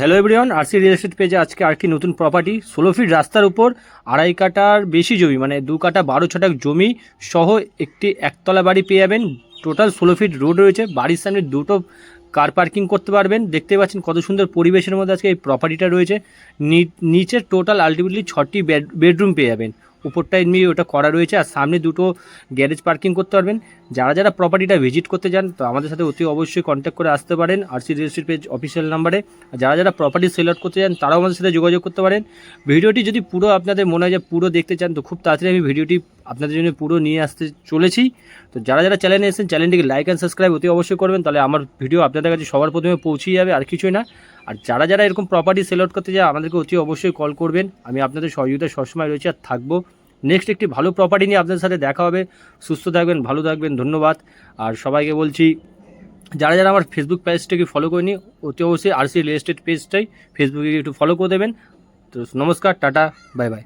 Hello everyone RC real estate পেজে আজকে আর কি নতুন প্রপার্টি ষোলো ফিট রাস্তার উপর আড়াই কাটার বেশি জমি মানে দু কাটা বারো ছটাক জমি সহ একটি একতলা বাড়ি পেয়ে যাবেন। টোটাল ষোলো ফিট রোড রয়েছে, বাড়ির সামনে দুটো কার পার্কিং করতে পারবেন। দেখতে পাচ্ছেন কত সুন্দর পরিবেশের মধ্যে আজকে এই প্রপার্টিটা রয়েছে। নিচে টোটাল আলটিমেটলি ছটি বেড বেডরুম পেয়ে যাবেন। উপরটা এমনি ওটা করা রয়েছে। আর সামনে দুটো গ্যারেজ পার্কিং করতে পারবেন। যারা যারা প্রপার্টিটা ভিজিট করতে চান, তো আমাদের সাথে অতি অবশ্যই কন্ট্যাক্ট করে আসতে পারেন। আরসি রেজিস্ট্রি পেজ অফিসিয়াল নাম্বারে আর যারা যারা প্রপার্টি সেল আউট করতে চান, তারাও আমাদের সাথে যোগাযোগ করতে পারেন। ভিডিওটি যদি পুরো আপনাদের মনে হয় যে পুরো দেখতে চান, তো খুব তাড়াতাড়ি আমি ভিডিওটি আপনাদের জন্য পুরো নিয়ে আসতে চলেছি। তো যারা যারা চ্যানেলে এসেছেন চ্যানেলটিকে লাইক অ্যান্ড সাবস্ক্রাইব অতি অবশ্যই করবেন। তাহলে আমার ভিডিও আপনাদের কাছে সবার প্রথমে পৌঁছে যাবে, আর কিছুই না। আর যারা যারা এরকম প্রপার্টি সেল আউট করতে চায় আমাদেরকে অতি অবশ্যই কল করবেন। আমি আপনাদের সহযোগিতা সবসময় রয়েছে আর থাকব। নেক্সট একটি ভালো প্রপার্টি নিয়ে আপনাদের সাথে দেখা হবে। সুস্থ থাকবেন, ভালো থাকবেন, ধন্যবাদ। আর সবাইকে বলছি, যারা যারা আমার ফেসবুক পেজটাকে ফলো করেনি, অতি অবশ্যই আর সি রিয়েল এস্টেট পেজটাই ফেসবুকে একটু ফলো করে দেবেন। তো নমস্কার, টাটা বাই বাই